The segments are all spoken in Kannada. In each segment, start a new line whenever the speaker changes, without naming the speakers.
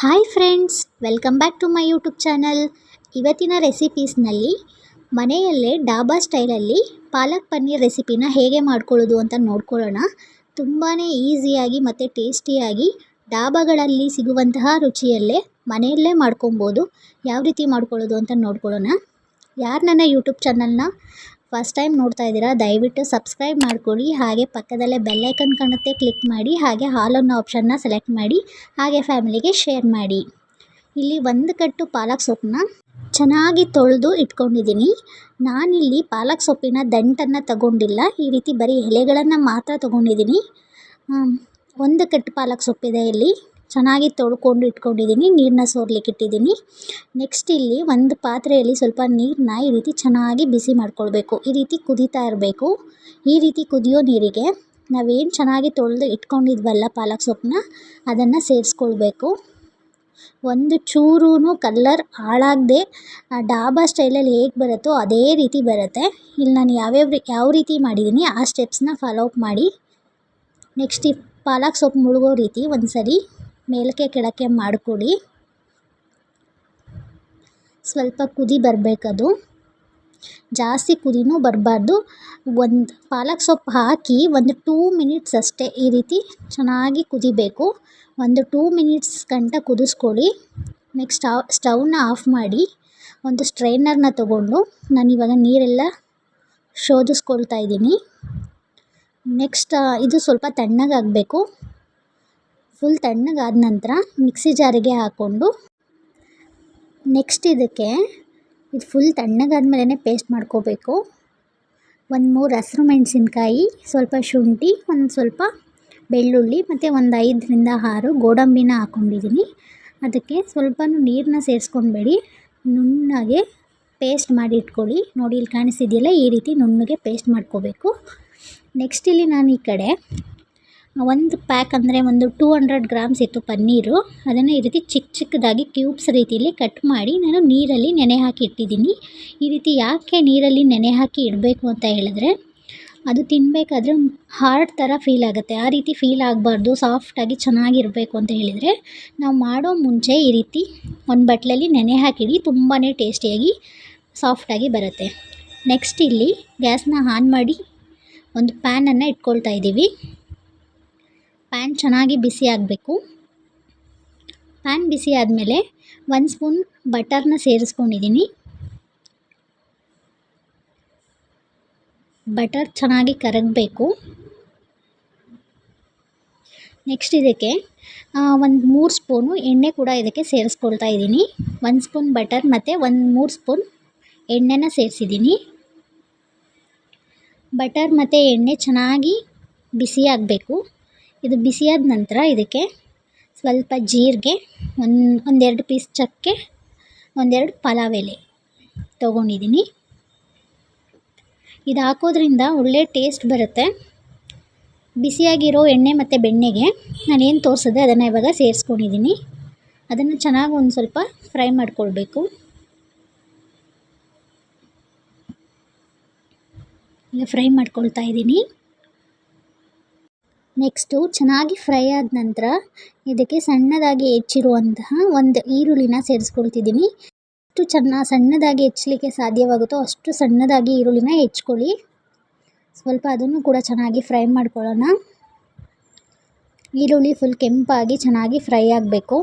Hi friends, welcome back to my YouTube channel. ಇವತ್ತಿನ ರೆಸಿಪೀಸ್ನಲ್ಲಿ ಮನೆಯಲ್ಲೇ ಡಾಬಾ ಸ್ಟೈಲಲ್ಲಿ ಪಾಲಕ್ ಪನ್ನೀರ್ ರೆಸಿಪಿನ ಹೇಗೆ ಮಾಡ್ಕೊಳ್ಳೋದು ಅಂತ ನೋಡ್ಕೊಳ್ಳೋಣ. ತುಂಬಾ ಈಸಿಯಾಗಿ ಮತ್ತು ಟೇಸ್ಟಿಯಾಗಿ ಡಾಬಾಗಳಲ್ಲಿ ಸಿಗುವಂತಹ ರುಚಿಯಲ್ಲೇ ಮನೆಯಲ್ಲೇ ಮಾಡ್ಕೊಬೋದು. ಯಾವ ರೀತಿ ಮಾಡ್ಕೊಳ್ಳೋದು ಅಂತ ನೋಡ್ಕೊಳ್ಳೋಣ. ಯಾರು ನನ್ನ ಯೂಟ್ಯೂಬ್ ಚಾನಲ್ನ ಫಸ್ಟ್ ಟೈಮ್ ನೋಡ್ತಾ ಇದ್ದೀರಾ, ದಯವಿಟ್ಟು ಸಬ್ಸ್ಕ್ರೈಬ್ ಮಾಡ್ಕೊಳ್ಳಿ. ಹಾಗೆ ಪಕ್ಕದಲ್ಲೇ ಬೆಲ್ಲೈಕನ್ ಕಾಣುತ್ತೆ ಕ್ಲಿಕ್ ಮಾಡಿ, ಹಾಗೆ ಹಾಲ್ ಅನ್ನೋ ಆಪ್ಷನ್ನ ಸೆಲೆಕ್ಟ್ ಮಾಡಿ, ಹಾಗೆ ಫ್ಯಾಮಿಲಿಗೆ ಶೇರ್ ಮಾಡಿ. ಇಲ್ಲಿ ಒಂದು ಕಟ್ಟು ಪಾಲಕ್ ಸೊಪ್ಪನ್ನ ಚೆನ್ನಾಗಿ ತೊಳೆದು ಇಟ್ಕೊಂಡಿದ್ದೀನಿ. ನಾನಿಲ್ಲಿ ಪಾಲಕ್ ಸೊಪ್ಪಿನ ದಂಟನ್ನು ತಗೊಂಡಿಲ್ಲ, ಈ ರೀತಿ ಬರೀ ಎಲೆಗಳನ್ನು ಮಾತ್ರ ತಗೊಂಡಿದ್ದೀನಿ. ಒಂದು ಕಟ್ಟು ಪಾಲಕ್ ಸೊಪ್ಪಿದೆ ಇಲ್ಲಿ. ಚೆನ್ನಾಗಿ ತೊಳ್ಕೊಂಡು ಇಟ್ಕೊಂಡಿದ್ದೀನಿ ನೀರನ್ನ ಸೋರ್ಲಿಕ್ಕೆ ಇಟ್ಟಿದ್ದೀನಿ. ನೆಕ್ಸ್ಟ್ ಇಲ್ಲಿ ಒಂದು ಪಾತ್ರೆಯಲ್ಲಿ ಸ್ವಲ್ಪ ನೀರನ್ನ ಈ ರೀತಿ ಚೆನ್ನಾಗಿ ಬಿಸಿ ಮಾಡ್ಕೊಳ್ಬೇಕು. ಈ ರೀತಿ ಕುದೀತಾ ಇರಬೇಕು. ಈ ರೀತಿ ಕುದಿಯೋ ನೀರಿಗೆ ನಾವೇನು ಚೆನ್ನಾಗಿ ತೊಳೆದು ಇಟ್ಕೊಂಡಿದ್ವಲ್ಲ ಪಾಲಕ್ ಸೊಪ್ಪನ್ನ ಅದನ್ನು ಸೇರಿಸ್ಕೊಳ್ಬೇಕು. ಒಂದು ಚೂರೂ ಕಲ್ಲರ್ ಹಾಳಾಗದೆ ಡಾಬಾ ಸ್ಟೈಲಲ್ಲಿ ಹೇಗೆ ಬರುತ್ತೋ ಅದೇ ರೀತಿ ಬರುತ್ತೆ. ಇಲ್ಲಿ ನಾನು ಯಾವ್ಯಾವ ಯಾವ ರೀತಿ ಮಾಡಿದ್ದೀನಿ ಆ ಸ್ಟೆಪ್ಸ್ನ ಫಾಲೋ ಅಪ್ ಮಾಡಿ. ನೆಕ್ಸ್ಟ್ ಪಾಲಕ್ ಸೊಪ್ಪು ಮುಳುಗೋ ರೀತಿ ಒಂದು ಸರಿ ಮೇಲಕ್ಕೆ ಕೆಳಕ್ಕೆ ಮಾಡಿಕೊಡಿ. ಸ್ವಲ್ಪ ಕುದಿ ಬರಬೇಕದು. ಜಾಸ್ತಿ ಕುದಿನೂ ಬರಬಾರ್ದು. ಒಂದು ಪಾಲಕ್ ಸೊಪ್ಪು ಹಾಕಿ ಒಂದು ಟೂ ಮಿನಿಟ್ಸ್ ಅಷ್ಟೇ ಈ ರೀತಿ ಚೆನ್ನಾಗಿ ಕುದಿಬೇಕು. ಒಂದು ಟೂ ಮಿನಿಟ್ಸ್ ಗಂಟ ಕುದಿಸ್ಕೊಳ್ಳಿ. ನೆಕ್ಸ್ಟ್ ಸ್ಟವ್ ಸ್ಟವ್ನ ಆಫ್ ಮಾಡಿ ಒಂದು ಸ್ಟ್ರೈನರ್ನ ತೊಗೊಂಡು ಇವಾಗ ನೀರೆಲ್ಲ ಶೋಧಿಸ್ಕೊಳ್ತಾ ಇದ್ದೀನಿ. ನೆಕ್ಸ್ಟ್ ಇದು ಸ್ವಲ್ಪ ತಣ್ಣಗಾಗಬೇಕು. ಫುಲ್ ತಣ್ಣಗಾದ ನಂತರ ಮಿಕ್ಸಿ ಜಾರಿಗೆ ಹಾಕ್ಕೊಂಡು ನೆಕ್ಸ್ಟ್ ಇದಕ್ಕೆ ಇದು ಫುಲ್ ತಣ್ಣಗಾದ್ಮೇಲೆ ಪೇಸ್ಟ್ ಮಾಡ್ಕೋಬೇಕು. ಒಂದು ಮೂರು ಹಸಿರು ಮೆಣಸಿನ್ಕಾಯಿ, ಸ್ವಲ್ಪ ಶುಂಠಿ, ಒಂದು ಸ್ವಲ್ಪ ಬೆಳ್ಳುಳ್ಳಿ ಮತ್ತು ಒಂದು ಐದರಿಂದ ಆರು ಗೋಡಂಬಿನ ಹಾಕ್ಕೊಂಡಿದ್ದೀನಿ ಅದಕ್ಕೆ ಸ್ವಲ್ಪ ನೀರನ್ನ ಸೇರಿಸ್ಕೊಂಡ್ಬೇಡಿ. ನುಣ್ಣಗೆ ಪೇಸ್ಟ್ ಮಾಡಿ ಇಟ್ಕೊಳ್ಳಿ ನೋಡಿ, ಇಲ್ಲಿ ಕಾಣಿಸ್ತಿದೆಯಲ್ಲ ಈ ರೀತಿ ನುಣ್ಣಗೆ ಪೇಸ್ಟ್ ಮಾಡ್ಕೋಬೇಕು. ನೆಕ್ಸ್ಟ್ ಇಲ್ಲಿ ನಾನು ಈ ಕಡೆ ಒಂದು ಪ್ಯಾಕ್ ಅಂದರೆ ಒಂದು ಟೂ ಹಂಡ್ರೆಡ್ ಗ್ರಾಮ್ಸ್ ಇತ್ತು ಪನ್ನೀರು. ಅದನ್ನು ಈ ರೀತಿ ಚಿಕ್ಕ ಚಿಕ್ಕದಾಗಿ ಕ್ಯೂಬ್ಸ್ ರೀತಿಯಲ್ಲಿ ಕಟ್ ಮಾಡಿ ನಾನು ನೀರಲ್ಲಿ ನೆನೆ ಹಾಕಿ ಇಟ್ಟಿದ್ದೀನಿ. ಈ ರೀತಿ ಯಾಕೆ ನೀರಲ್ಲಿ ನೆನೆ ಹಾಕಿ ಇಡಬೇಕು ಅಂತ ಹೇಳಿದ್ರೆ, ಅದು ತಿನ್ನಬೇಕಾದ್ರೆ ಹಾರ್ಡ್ ಥರ ಫೀಲ್ ಆಗುತ್ತೆ. ಆ ರೀತಿ ಫೀಲ್ ಆಗಬಾರ್ದು ಸಾಫ್ಟಾಗಿ ಚೆನ್ನಾಗಿರಬೇಕು ಅಂತ ಹೇಳಿದರೆ, ನಾವು ಮಾಡೋ ಮುಂಚೆ ಈ ರೀತಿ ಒಂದು ಬಟ್ಲಲ್ಲಿ ನೆನೆ ಹಾಕಿಡಿ ತುಂಬಾ ಟೇಸ್ಟಿಯಾಗಿ ಸಾಫ್ಟಾಗಿ ಬರುತ್ತೆ. ನೆಕ್ಸ್ಟ್ ಇಲ್ಲಿ ಗ್ಯಾಸ್ನ ಆನ್ ಮಾಡಿ ಒಂದು ಪ್ಯಾನನ್ನು ಇಟ್ಕೊಳ್ತಾ ಇದ್ದೀವಿ. ಪ್ಯಾನ್ ಚೆನ್ನಾಗಿ ಬಿಸಿ ಆಗಬೇಕು. ಪ್ಯಾನ್ ಬಿಸಿ ಆದಮೇಲೆ ಒಂದು ಸ್ಪೂನ್ ಬಟರ್ನ ಸೇರಿಸ್ಕೊಂಡಿದ್ದೀನಿ ಬಟರ್ ಚೆನ್ನಾಗಿ ಕರಗಬೇಕು. ನೆಕ್ಸ್ಟ್ ಇದಕ್ಕೆ ಒಂದು ಮೂರು ಸ್ಪೂನು ಎಣ್ಣೆ ಕೂಡ ಇದಕ್ಕೆ ಸೇರಿಸ್ಕೊಳ್ತಾ ಇದ್ದೀನಿ ಒಂದು ಸ್ಪೂನ್ ಬಟರ್ ಮತ್ತು ಒಂದು ಮೂರು ಸ್ಪೂನ್ ಎಣ್ಣೆನ ಸೇರಿಸಿದ್ದೀನಿ ಬಟರ್ ಮತ್ತು ಎಣ್ಣೆ ಚೆನ್ನಾಗಿ ಬಿಸಿ ಆಗಬೇಕು. ಇದು ಬಿಸಿಯಾದ ನಂತರ ಇದಕ್ಕೆ ಸ್ವಲ್ಪ ಜೀರಿಗೆ, ಒಂದು, ಒಂದೆರಡು ಪೀಸ್ ಚಕ್ಕೆ, ಒಂದೆರಡು ಪಲಾವ್ ಎಲೆ ತೊಗೊಂಡಿದ್ದೀನಿ. ಇದು ಹಾಕೋದ್ರಿಂದ ಒಳ್ಳೆ ಟೇಸ್ಟ್ ಬರುತ್ತೆ. ಬಿಸಿಯಾಗಿರೋ ಎಣ್ಣೆ ಮತ್ತು ಬೆಣ್ಣೆಗೆ ನಾನೇನು ತೋರಿಸಿದೆ ಅದನ್ನು ಇವಾಗ ಸೇರಿಸ್ಕೊಂಡಿದ್ದೀನಿ. ಅದನ್ನು ಚೆನ್ನಾಗಿ ಒಂದು ಸ್ವಲ್ಪ ಫ್ರೈ ಮಾಡಿಕೊಳ್ಬೇಕು. ಈಗ ಫ್ರೈ ಮಾಡ್ಕೊಳ್ತಾ ಇದ್ದೀನಿ. ನೆಕ್ಸ್ಟು ಚೆನ್ನಾಗಿ ಫ್ರೈ ಆದ ನಂತರ ಇದಕ್ಕೆ ಸಣ್ಣದಾಗಿ ಹೆಚ್ಚಿರುವಂತಹ ಒಂದು ಈರುಳ್ಳಿನ ಸೇರಿಸ್ಕೊಳ್ತಿದ್ದೀನಿ. ಎಷ್ಟು ಚೆನ್ನ, ಸಣ್ಣದಾಗಿ ಹೆಚ್ಚಲಿಕ್ಕೆ ಸಾಧ್ಯವಾಗುತ್ತೋ ಅಷ್ಟು ಸಣ್ಣದಾಗಿ ಈರುಳ್ಳಿನ ಹೆಚ್ಕೊಳ್ಳಿ ಸ್ವಲ್ಪ ಅದನ್ನು ಕೂಡ ಚೆನ್ನಾಗಿ ಫ್ರೈ ಮಾಡ್ಕೊಳ್ಳೋಣ. ಈರುಳ್ಳಿ ಫುಲ್ ಕೆಂಪಾಗಿ ಚೆನ್ನಾಗಿ ಫ್ರೈ ಆಗಬೇಕು.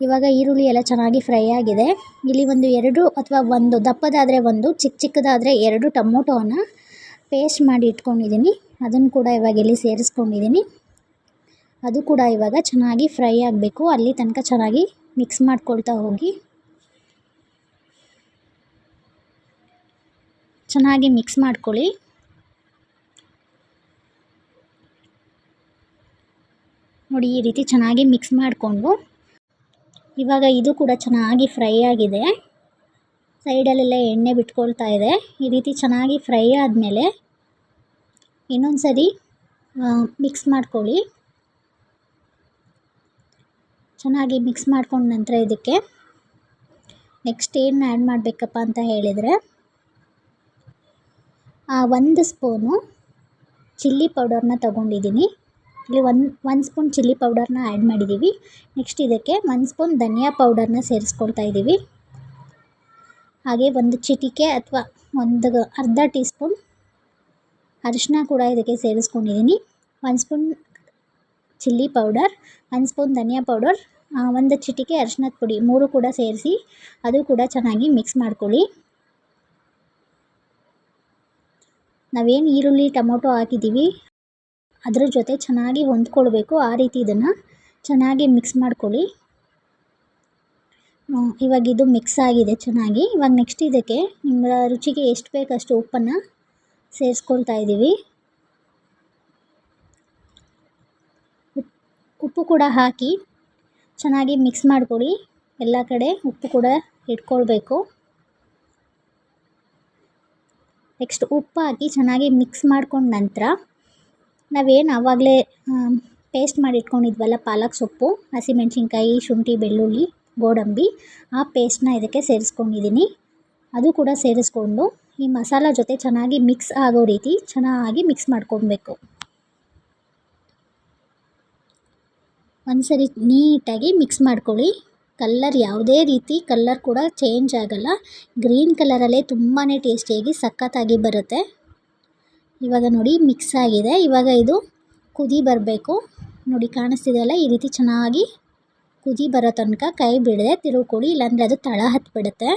ಇವಾಗ ಈರುಳ್ಳಿ ಎಲ್ಲ ಚೆನ್ನಾಗಿ ಫ್ರೈ ಆಗಿದೆ. ಇಲ್ಲಿ ಒಂದು ಎರಡು ಅಥವಾ ಒಂದು ದಪ್ಪದಾದರೆ ಒಂದು ಚಿಕ್ಕ ಚಿಕ್ಕದಾದರೆ ಎರಡು ಟೊಮೊಟೊವನ್ನು ಪೇಸ್ಟ್ ಮಾಡಿ ಇಟ್ಕೊಂಡಿದ್ದೀನಿ. ಅದನ್ನು ಕೂಡ ಇವಾಗ ಇಲ್ಲಿ ಸೇರಿಸ್ಕೊಂಡಿದ್ದೀನಿ. ಅದು ಕೂಡ ಇವಾಗ ಚೆನ್ನಾಗಿ ಫ್ರೈ ಆಗಬೇಕು. ಅಲ್ಲಿ ತನಕ ಚೆನ್ನಾಗಿ ಮಿಕ್ಸ್ ಮಾಡ್ಕೊಳ್ತಾ ಹೋಗಿ. ಚೆನ್ನಾಗಿ ಮಿಕ್ಸ್ ಮಾಡ್ಕೊಳ್ಳಿ. ನೋಡಿ, ಈ ರೀತಿ ಚೆನ್ನಾಗಿ ಮಿಕ್ಸ್ ಮಾಡಿಕೊಂಡು. ಇವಾಗ ಇದು ಕೂಡ ಚೆನ್ನಾಗಿ ಫ್ರೈ ಆಗಿದೆ. ಸೈಡಲ್ಲೆಲ್ಲ ಎಣ್ಣೆ ಬಿಟ್ಕೊಳ್ತಾ ಇದೆ. ಈ ರೀತಿ ಚೆನ್ನಾಗಿ ಫ್ರೈ ಆದಮೇಲೆ ಇನ್ನೊಂದು ಸರಿ ಮಿಕ್ಸ್ ಮಾಡ್ಕೊಳ್ಳಿ. ಚೆನ್ನಾಗಿ ಮಿಕ್ಸ್ ಮಾಡ್ಕೊಂಡ ನಂತರ ಇದಕ್ಕೆ ನೆಕ್ಸ್ಟ್ ಏನು ಆ್ಯಡ್ ಮಾಡಬೇಕಪ್ಪ ಅಂತ ಹೇಳಿದರೆ ಒಂದು ಸ್ಪೂನು ಚಿಲ್ಲಿ ಪೌಡರ್ನ ತಗೊಂಡಿದ್ದೀನಿ. ಇಲ್ಲಿ ಒಂದು ಒಂದು ಸ್ಪೂನ್ ಚಿಲ್ಲಿ ಪೌಡರ್ನ ಆ್ಯಡ್ ಮಾಡಿದ್ದೀವಿ ನೆಕ್ಸ್ಟ್ ಇದಕ್ಕೆ ಒಂದು ಸ್ಪೂನ್ ಧನಿಯಾ ಪೌಡರ್ನ ಸೇರಿಸ್ಕೊಳ್ತಾ ಇದ್ದೀವಿ ಹಾಗೆ ಒಂದು ಚಿಟಿಕೆ ಅಥವಾ ಒಂದು ಅರ್ಧ ಟೀ ಸ್ಪೂನ್ ಅರಿಶಿನ ಕೂಡ ಇದಕ್ಕೆ ಸೇರಿಸ್ಕೊಂಡಿದ್ದೀನಿ. ಒಂದು ಸ್ಪೂನ್ ಚಿಲ್ಲಿ ಪೌಡರ್, ಒಂದು ಸ್ಪೂನ್ ಧನಿಯಾ ಪೌಡರ್ ಒಂದು ಚಿಟಿಕೆ ಅರಿಶಿನದ ಪುಡಿ ಮೂರು ಕೂಡ ಸೇರಿಸಿ ಅದು ಕೂಡ ಚೆನ್ನಾಗಿ ಮಿಕ್ಸ್ ಮಾಡ್ಕೊಳ್ಳಿ. ನಾವೇನು ಈರುಳ್ಳಿ, ಟೊಮೊಟೊ ಹಾಕಿದ್ದೀವಿ, ಅದರ ಜೊತೆ ಚೆನ್ನಾಗಿ ಹೊಂದ್ಕೊಳ್ಬೇಕು. ಆ ರೀತಿ ಇದನ್ನು ಚೆನ್ನಾಗಿ ಮಿಕ್ಸ್ ಮಾಡ್ಕೊಳ್ಳಿ. ಇವಾಗ ಇದು ಮಿಕ್ಸ್ ಆಗಿದೆ ಚೆನ್ನಾಗಿ. ಇವಾಗ ನೆಕ್ಸ್ಟ್ ಇದಕ್ಕೆ ನಿಮ್ಮ ರುಚಿಗೆ ಎಷ್ಟು ಬೇಕಷ್ಟು ಉಪ್ಪನ್ನು ಸೇರಿಸ್ಕೊಳ್ತಾ ಇದ್ದೀವಿ. ಉಪ್ಪು ಕೂಡ ಹಾಕಿ ಚೆನ್ನಾಗಿ ಮಿಕ್ಸ್ ಮಾಡ್ಕೊಳ್ಳಿ. ಎಲ್ಲ ಕಡೆ ಉಪ್ಪು ಕೂಡ ಇಟ್ಕೊಳ್ಬೇಕು. ನೆಕ್ಸ್ಟ್ ಉಪ್ಪು ಹಾಕಿ ಚೆನ್ನಾಗಿ ಮಿಕ್ಸ್ ಮಾಡ್ಕೊಂಡ ನಂತರ ನಾವೇನು ಆವಾಗಲೇ ಪೇಸ್ಟ್ ಮಾಡಿ ಇಟ್ಕೊಂಡಿದ್ವಲ್ಲ ಪಾಲಕ್ ಸೊಪ್ಪು, ಹಸಿಮೆಣ್ಸಿನ್ಕಾಯಿ, ಶುಂಠಿ, ಬೆಳ್ಳುಳ್ಳಿ, ಗೋಡಂಬಿ, ಆ ಪೇಸ್ಟ್ನ ಇದಕ್ಕೆ ಸೇರಿಸ್ಕೊಂಡಿದ್ದೀನಿ. ಅದು ಕೂಡ ಸೇರಿಸ್ಕೊಂಡು ಈ ಮಸಾಲ ಜೊತೆ ಚೆನ್ನಾಗಿ ಮಿಕ್ಸ್ ಆಗೋ ರೀತಿ ಚೆನ್ನಾಗಿ ಮಿಕ್ಸ್ ಮಾಡ್ಕೊಬೇಕು. ಒಂದು ಸರಿ ನೀಟಾಗಿ ಮಿಕ್ಸ್ ಮಾಡ್ಕೊಳ್ಳಿ. ಕಲ್ಲರ್ ಯಾವುದೇ ರೀತಿ ಕಲ್ಲರ್ ಕೂಡ ಚೇಂಜ್ ಆಗಲ್ಲ. ಗ್ರೀನ್ ಕಲರಲ್ಲೇ ತುಂಬಾ ಟೇಸ್ಟಿಯಾಗಿ ಸಖತ್ತಾಗಿ ಬರುತ್ತೆ. ಇವಾಗ ನೋಡಿ ಮಿಕ್ಸ್ ಆಗಿದೆ. ಇವಾಗ ಇದು ಕುದಿ ಬರಬೇಕು. ನೋಡಿ ಕಾಣಿಸ್ತಿದೆಯಲ್ಲ ಈ ರೀತಿ ಚೆನ್ನಾಗಿ ಕುದಿ ಬರೋ ತನಕ ಕೈ ಬಿಡದೆ ತಿರುಗ್ಕೊಡಿ ಇಲ್ಲಾಂದರೆ ಅದು ತಳ ಹತ್ಬಿಡುತ್ತೆ.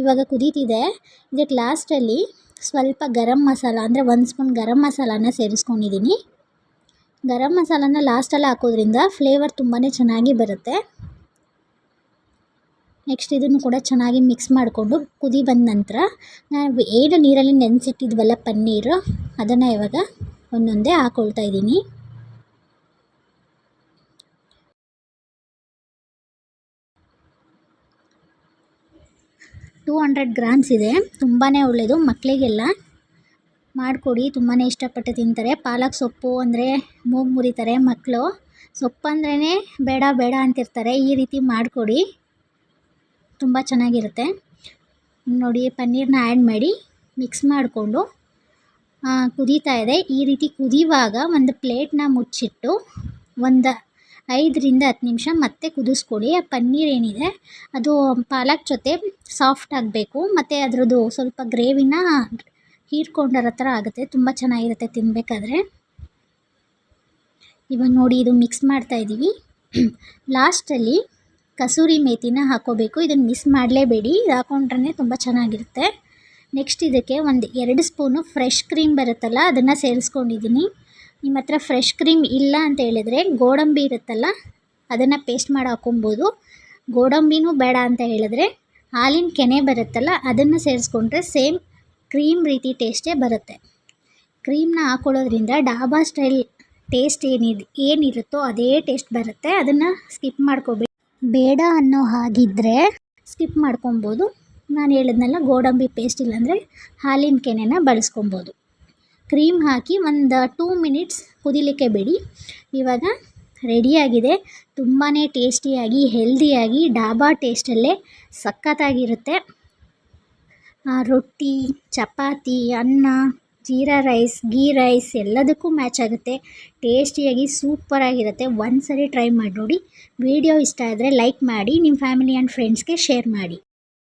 ಇವಾಗ ಕುದೀತಿದೆ. ಇದಕ್ಕೆ ಲಾಸ್ಟಲ್ಲಿ ಸ್ವಲ್ಪ ಗರಂ ಮಸಾಲ, ಅಂದರೆ ಒಂದು ಸ್ಪೂನ್ ಗರಂ ಮಸಾಲಾನ ಸೇರಿಸ್ಕೊಂಡಿದ್ದೀನಿ ಗರಂ ಮಸಾಲಾನ ಲಾಸ್ಟಲ್ಲಿ ಹಾಕೋದ್ರಿಂದ ಫ್ಲೇವರ್ ತುಂಬಾ ಚೆನ್ನಾಗಿ ಬರುತ್ತೆ. ನೆಕ್ಸ್ಟ್ ಇದನ್ನು ಕೂಡ ಚೆನ್ನಾಗಿ ಮಿಕ್ಸ್ ಮಾಡಿಕೊಂಡು ಕುದಿ ಬಂದ ನಂತರ ನಾವು ಏನು ನೀರಲ್ಲಿ ನೆನೆಸಿಟ್ಟಿದ್ವಲ್ಲ ಪನ್ನೀರು, ಅದನ್ನು ಇವಾಗ ಒಂದೊಂದೇ ಹಾಕ್ಕೊಳ್ತಾ ಇದ್ದೀನಿ ಟೂ ಹಂಡ್ರೆಡ್ ಗ್ರಾಮ್ಸ್ ಇದೆ. ತುಂಬಾ ಒಳ್ಳೆಯದು ಮಕ್ಕಳಿಗೆಲ್ಲ ಮಾಡಿಕೊಡಿ. ತುಂಬಾ ಇಷ್ಟಪಟ್ಟು ತಿಂತಾರೆ. ಪಾಲಕ್ ಸೊಪ್ಪು ಅಂದರೆ ಮೂಗು ಮುರಿತಾರೆ ಮಕ್ಕಳು ಸೊಪ್ಪಂದ್ರೇ ಬೇಡ ಬೇಡ ಅಂತಿರ್ತಾರೆ. ಈ ರೀತಿ ಮಾಡಿಕೊಡಿ. ತುಂಬ ಚೆನ್ನಾಗಿರುತ್ತೆ. ನೋಡಿ ಪನ್ನೀರನ್ನ ಆ್ಯಡ್ ಮಾಡಿ ಮಿಕ್ಸ್ ಮಾಡಿಕೊಂಡು ಕುದೀತಾ ಇದೆ. ಈ ರೀತಿ ಕುದಿಯುವಾಗ ಒಂದು ಪ್ಲೇಟ್ನ ಮುಚ್ಚಿಟ್ಟು ಒಂದು ಐದರಿಂದ ಹತ್ತು ನಿಮಿಷ ಮತ್ತೆ ಕುದಿಸ್ಕೊಡಿ ಆ ಪನ್ನೀರ್ ಏನಿದೆ ಅದು ಪಾಲಕ್ ಜೊತೆ ಸಾಫ್ಟ್ ಆಗಬೇಕು. ಮತ್ತು ಅದರದ್ದು ಸ್ವಲ್ಪ ಗ್ರೇವಿನ ಹೀರ್ಕೊಂಡಿರೋ ಥರ ಆಗುತ್ತೆ. ತುಂಬ ಚೆನ್ನಾಗಿರುತ್ತೆ ತಿನ್ನಬೇಕಾದ್ರೆ ಇವಾಗ ನೋಡಿ, ಇದು ಮಿಕ್ಸ್ ಮಾಡ್ತಾ ಇದ್ದೀವಿ ಲಾಸ್ಟಲ್ಲಿ ಕಸೂರಿ ಮೇಥಿನ ಹಾಕೋಬೇಕು. ಇದನ್ನು ಮಿಸ್ ಮಾಡಲೇಬೇಡಿ. ಇದು ಹಾಕೊಂಡ್ರೆ ತುಂಬ ಚೆನ್ನಾಗಿರುತ್ತೆ. ನೆಕ್ಸ್ಟ್ ಇದಕ್ಕೆ ಒಂದು ಎರಡು ಸ್ಪೂನು ಫ್ರೆಶ್ ಕ್ರೀಮ್ ಬರುತ್ತಲ್ಲ, ಅದನ್ನು ಸೇರಿಸ್ಕೊಂಡಿದ್ದೀನಿ. ನಿಮ್ಮ ಹತ್ರ ಫ್ರೆಶ್ ಕ್ರೀಮ್ ಇಲ್ಲ ಅಂತ ಹೇಳಿದರೆ ಗೋಡಂಬಿ ಇರುತ್ತಲ್ಲ, ಅದನ್ನು ಪೇಸ್ಟ್ ಮಾಡಿ ಹಾಕೊಬೋದು ಗೋಡಂಬಿನೂ ಬೇಡ ಅಂತ ಹೇಳಿದ್ರೆ ಹಾಲಿನ ಕೆನೆ ಬರುತ್ತಲ್ಲ, ಅದನ್ನು ಸೇರಿಸ್ಕೊಂಡ್ರೆ ಸೇಮ್ ಕ್ರೀಮ್ ರೀತಿ ಟೇಸ್ಟೇ ಬರುತ್ತೆ. ಕ್ರೀಮ್ನ ಹಾಕೊಳ್ಳೋದ್ರಿಂದ ಡಾಬಾ ಸ್ಟೈಲ್ ಟೇಸ್ಟ್ ಏನಿದೆ, ಏನಿರುತ್ತೋ ಅದೇ ಟೇಸ್ಟ್ ಬರುತ್ತೆ. ಅದನ್ನು ಸ್ಕಿಪ್ ಮಾಡ್ಕೋಬೇಕು ಬೇಡ ಅನ್ನೋ ಹಾಗಿದ್ದರೆ ಸ್ಕಿಪ್ ಮಾಡ್ಕೊಬೋದು. ನಾನು ಹೇಳಿದ್ನಲ್ಲ, ಗೋಡಂಬಿ ಪೇಸ್ಟ್ ಇಲ್ಲಾಂದರೆ ಹಾಲಿನ ಕೆನೆನ ಬಳಸ್ಕೊಬೋದು. ಕ್ರೀಮ್ ಹಾಕಿ ಒಂದು ಟೂ ಮಿನಿಟ್ಸ್ ಕುದಿಲಿಕ್ಕೆ ಬಿಡಿ. ಇವಾಗ ರೆಡಿಯಾಗಿದೆ. ತುಂಬಾ ಟೇಸ್ಟಿಯಾಗಿ, ಹೆಲ್ದಿಯಾಗಿ, ಡಾಬಾ ಟೇಸ್ಟಲ್ಲೇ ಸಖತ್ತಾಗಿರುತ್ತೆ. ರೊಟ್ಟಿ, ಚಪಾತಿ, ಅನ್ನ, ಜೀರಾ ರೈಸ್, ಗೀ ರೈಸ್ ಎಲ್ಲದಕ್ಕೂ ಮ್ಯಾಚ್ ಆಗುತ್ತೆ. ಟೇಸ್ಟಿಯಾಗಿ ಸೂಪರಾಗಿರುತ್ತೆ ಒಂದು ಸರಿ ಟ್ರೈ ಮಾಡಿ ನೋಡಿ ವಿಡಿಯೋ ಇಷ್ಟ ಆದರೆ ಲೈಕ್ ಮಾಡಿ ನಿಮ್ಮ ಫ್ಯಾಮಿಲಿ ಆ್ಯಂಡ್ ಫ್ರೆಂಡ್ಸ್ಗೆ ಶೇರ್ ಮಾಡಿ.